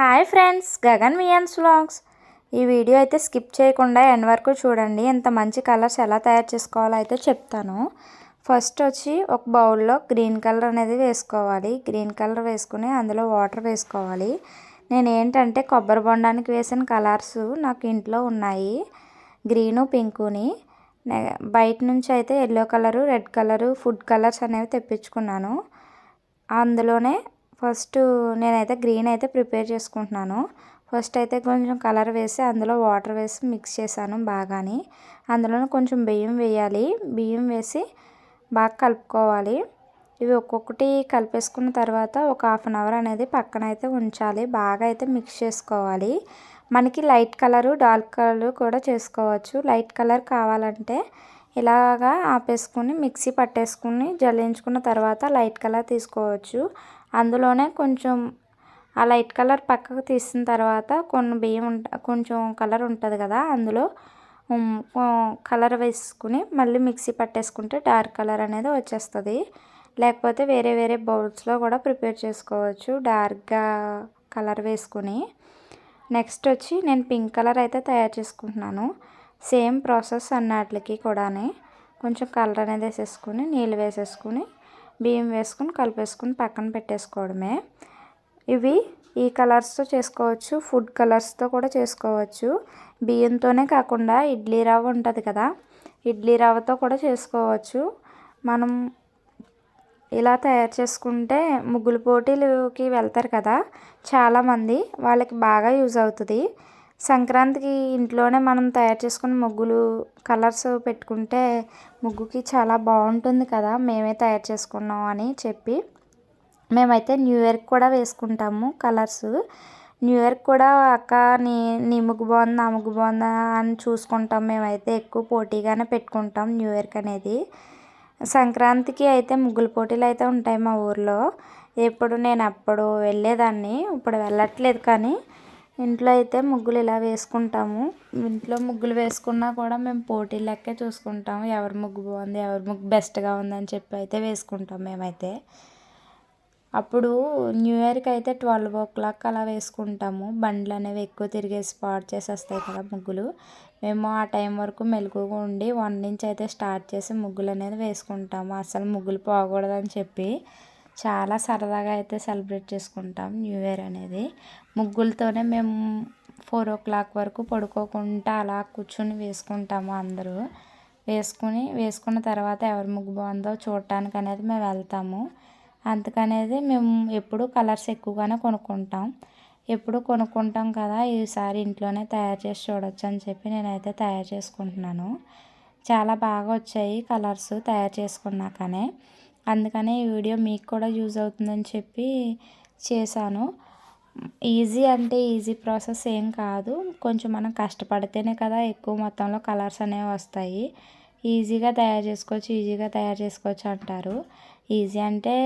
Hi friends Gagan మియన్స్ vlogs. ఈ video అయితే స్కిప్ చేయకుండా ఎండ్ వరకు చూడండి. ఇంత మంచి కలర్స్ ఎలా తయారు చేసుకోవాలో అయితే చెప్తాను. ఫస్ట్ వచ్చి ఒక బౌల్లో గ్రీన్ కలర్ అనేది వేసుకోవాలి. గ్రీన్ కలర్ వేసుకుని అందులో వాటర్ వేసుకోవాలి. నేను ఏంటంటే కొబ్బరి బొండానికి వేసిన కలర్స్ నాకు ఇంట్లో ఉన్నాయి. గ్రీను పింకుని. బయట నుంచి అయితే yellow colour red colour food colours అనేవి తెప్పించుకున్నాను. అందులోనే ఫస్ట్ నేనైతే గ్రీన్ అయితే ప్రిపేర్ చేసుకుంటున్నాను. ఫస్ట్ అయితే కొంచెం కలర్ వేసి అందులో వాటర్ వేసి మిక్స్ చేశాను బాగాని. అందులో కొంచెం బియ్యం వేయాలి. బియ్యం వేసి బాగా కలుపుకోవాలి. ఇవి ఒక్కొక్కటి కలిపేసుకున్న తర్వాత ఒక హాఫ్ అన్ అవర్ అనేది పక్కన అయితే ఉంచాలి. బాగా అయితే మిక్స్ చేసుకోవాలి. మనకి లైట్ కలరు డార్క్ కలర్ కూడా చేసుకోవచ్చు. లైట్ కలర్ కావాలంటే ఇలాగా ఆపేసుకుని మిక్సీ పట్టేసుకుని జల్లించుకున్న తర్వాత లైట్ కలర్ తీసుకోవచ్చు. అందులోనే కొంచెం ఆ లైట్ కలర్ పక్కకు తీసిన తర్వాత కొన్ని బియ్యం ఉంట కొంచెం కలర్ ఉంటుంది కదా అందులో కలర్ వేసుకుని మళ్ళీ మిక్సీ పట్టేసుకుంటే డార్క్ కలర్ అనేది వచ్చేస్తుంది. లేకపోతే వేరే వేరే బౌల్స్లో కూడా ప్రిపేర్ చేసుకోవచ్చు డార్క్గా కలర్ వేసుకుని. నెక్స్ట్ వచ్చి నేను పింక్ కలర్ అయితే తయారు చేసుకుంటున్నాను. సేమ్ ప్రాసెస్ అన్నట్లకి కూడా కొంచెం కలర్ అనేది వేసేసుకుని నీళ్ళు వేసేసుకుని బియ్యం వేసుకుని కలిపేసుకుని పక్కన పెట్టేసుకోవడమే. ఇవి ఈ కలర్స్తో చేసుకోవచ్చు ఫుడ్ కలర్స్తో కూడా చేసుకోవచ్చు. బియ్యంతోనే కాకుండా ఇడ్లీ రవ్వ ఉంటుంది కదా ఇడ్లీ రవ్వతో కూడా చేసుకోవచ్చు. మనం ఇలా తయారు చేసుకుంటే ముగ్గులు పోటీలకి వెళ్తారు కదా చాలామంది వాళ్ళకి బాగా యూజ్ అవుతుంది. సంక్రాంతికి ఇంట్లోనే మనం తయారు చేసుకున్న ముగ్గులు కలర్స్ పెట్టుకుంటే ముగ్గుకి చాలా బాగుంటుంది కదా మేమే తయారు చేసుకున్నాం అని చెప్పి. మేమైతే న్యూ ఇయర్కి కూడా వేసుకుంటాము కలర్స్. న్యూ ఇయర్కి కూడా అక్క నీ నీ ముగ్గు బాగుందా ఆ ముగ్గు బాగుందా అని చూసుకుంటాం మేమైతే ఎక్కువ పోటీగానే పెట్టుకుంటాం న్యూ ఇయర్కి అనేది. సంక్రాంతికి అయితే ముగ్గుల పోటీలు అయితే ఉంటాయి మా ఊర్లో. ఎప్పుడు నేను అప్పుడు వెళ్ళేదాన్ని ఇప్పుడు వెళ్ళట్లేదు కానీ ఇంట్లో అయితే ముగ్గులు ఇలా వేసుకుంటాము. ఇంట్లో ముగ్గులు వేసుకున్నా కూడా మేము పోటీ లెక్కే చూసుకుంటాము. ఎవరి ముగ్గు బాగుంది ఎవరి ముగ్గు బెస్ట్గా ఉందని చెప్పి అయితే వేసుకుంటాం మేమైతే. అప్పుడు న్యూ ఇయర్కి అయితే ట్వెల్వ్ ఓ క్లాక్ అలా వేసుకుంటాము. బండ్లు అనేవి ఎక్కువ తిరిగే స్పాట్ చేసేస్తాయి కదా ముగ్గులు. మేము ఆ టైం వరకు మెలకుగా ఉండి వన్ నుంచి అయితే స్టార్ట్ చేసి ముగ్గులు అనేది వేసుకుంటాము. అసలు ముగ్గులు పోకూడదని చెప్పి చాలా సరదాగా అయితే సెలబ్రేట్ చేసుకుంటాం న్యూ ఇయర్ అనేది. ముగ్గులతోనే మేము ఫోర్ ఓ క్లాక్ వరకు పడుకోకుండా అలా కూర్చొని వేసుకుంటాము అందరూ. వేసుకుని వేసుకున్న తర్వాత ఎవరి ముగ్గు బాగుందో చూడటానికి అనేది మేము వెళ్తాము. అందుకనేది మేము ఎప్పుడు కలర్స్ ఎక్కువగానే కొనుక్కుంటాం. ఎప్పుడు కొనుక్కుంటాం కదా ఈసారి ఇంట్లోనే తయారు చేసి చూడొచ్చు అని చెప్పి నేనైతే తయారు చేసుకుంటున్నాను. చాలా బాగా వచ్చాయి కలర్స్ తయారు చేసుకున్నాకనే. అందుకనే ఈ వీడియో మీకు కూడా యూజ్ అవుతుందని చెప్పి చేశాను. ఈజీ అంటే ఈజీ ప్రాసెస్ ఏం కాదు. కొంచెం మనం కష్టపడితేనే కదా ఎక్కువ మొత్తంలో కలర్స్ అనేవి వస్తాయి. ఈజీగా తయారు చేసుకోవచ్చు ఈజీగా తయారు చేసుకోవచ్చు అంటారు. ఈజీ అంటే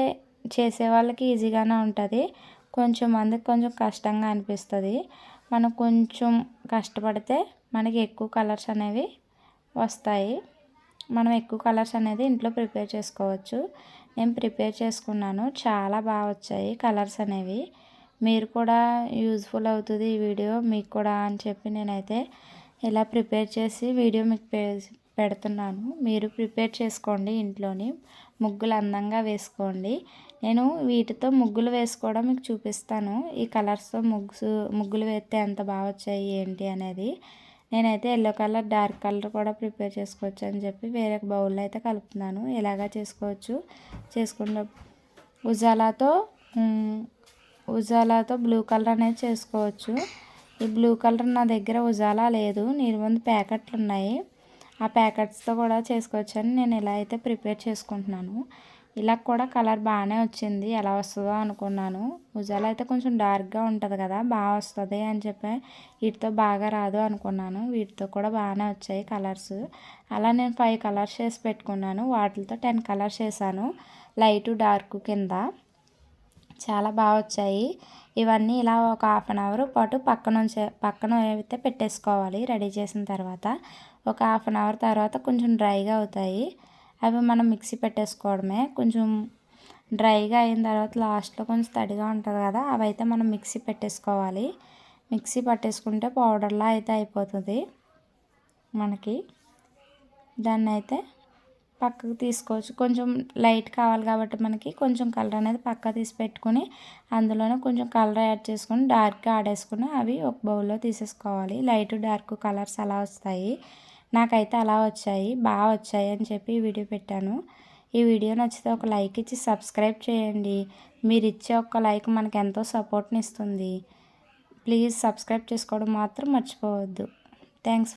చేసే వాళ్ళకి ఈజీగానే ఉంటుంది. కొంచెం మందికి కొంచెం కష్టంగా అనిపిస్తుంది. మనం కొంచెం కష్టపడితే మనకి ఎక్కువ కలర్స్ అనేవి వస్తాయి. మనం ఎక్కువ కలర్స్ అనేది ఇంట్లో ప్రిపేర్ చేసుకోవచ్చు. నేను ప్రిపేర్ చేసుకున్నాను. చాలా బాగా వచ్చాయి కలర్స్ అనేవి. మీరు కూడా యూజ్ఫుల్ అవుతుంది ఈ వీడియో. మీకు కూడా అని చెప్పి నేనైతే ఇలా ప్రిపేర్ చేసి వీడియో మీకు పెడుతున్నాను. మీరు ప్రిపేర్ చేసుకోండి ఇంట్లోని. ముగ్గులు అందంగా వేసుకోండి. నేను వీటితో ముగ్గులు వేసుకోవడం మీకు చూపిస్తాను. ఈ కలర్స్తో ముగ్గు ముగ్గులు వేస్తే ఎంత బాగా వచ్చాయి ఏంటి అనేది. నేనైతే ఎల్లో కలర్ డార్క్ కలర్ కూడా ప్రిపేర్ చేసుకోవచ్చు అని చెప్పి వేరే బౌల్లో అయితే కలుపుతున్నాను. ఇలాగా చేసుకోవచ్చు. చేసుకున్న ఉజాలాతో ఉజాలాతో బ్లూ కలర్ అనేది చేసుకోవచ్చు. ఈ బ్లూ కలర్ నా దగ్గర ఉజాలా లేదు. నీరు ముందు ప్యాకెట్లు ఉన్నాయి. ఆ ప్యాకెట్స్తో కూడా చేసుకోవచ్చు అని నేను ఇలా అయితే ప్రిపేర్ చేసుకుంటున్నాను. ఇలా కూడా కలర్ బాగానే వచ్చింది. ఎలా వస్తుందో అనుకున్నాను. ఉజాల అయితే కొంచెం డార్క్గా ఉంటుంది కదా బాగా వస్తుంది అని చెప్పి వీటితో బాగా రాదు అనుకున్నాను. వీటితో కూడా బాగానే వచ్చాయి కలర్స్ అలా నేను ఫైవ్ కలర్స్ చేసి పెట్టుకున్నాను. వాటితో టెన్ కలర్స్ వేసాను లైట్ డార్క్ కింద. చాలా బాగా వచ్చాయి. ఇవన్నీ ఇలా ఒక హాఫ్ అన్ అవర్ పాటు పక్కన పక్కన అయితే పెట్టేసుకోవాలి రెడీ చేసిన తర్వాత. ఒక హాఫ్ అన్ అవర్ తర్వాత కొంచెం డ్రైగా అవుతాయి. అవి మనం మిక్సీ పెట్టేసుకోవడమే. కొంచెం డ్రైగా అయిన తర్వాత లాస్ట్లో కొంచెం తడిగా ఉంటుంది కదా అవి అయితే మనం మిక్సీ పెట్టేసుకోవాలి. మిక్సీ పట్టేసుకుంటే పౌడర్లా అయితే అయిపోతుంది మనకి. దాన్ని అయితే పక్కకు తీసుకోవచ్చు. కొంచెం లైట్ కావాలి కాబట్టి మనకి కొంచెం కలర్ అనేది పక్క తీసి పెట్టుకొని అందులోనే కొంచెం కలర్ యాడ్ చేసుకొని డార్క్గా ఆడేసుకుని అవి ఒక బౌల్లో తీసేసుకోవాలి. లైట్ డార్క్ కలర్స్ అలా వస్తాయి. నాకైతే అలా వచ్చాయి బాగా వచ్చాయి అని చెప్పి వీడియో పెట్టాను. ఈ వీడియో నచ్చితే ఒక లైక్ ఇచ్చి సబ్స్క్రైబ్ చేయండి. మీరు ఇచ్చే ఒక లైక్ మనకు ఎంతో సపోర్ట్ని ఇస్తుంది. ప్లీజ్ సబ్స్క్రైబ్ చేసుకోవడం మాత్రం మర్చిపోవద్దు. థ్యాంక్స్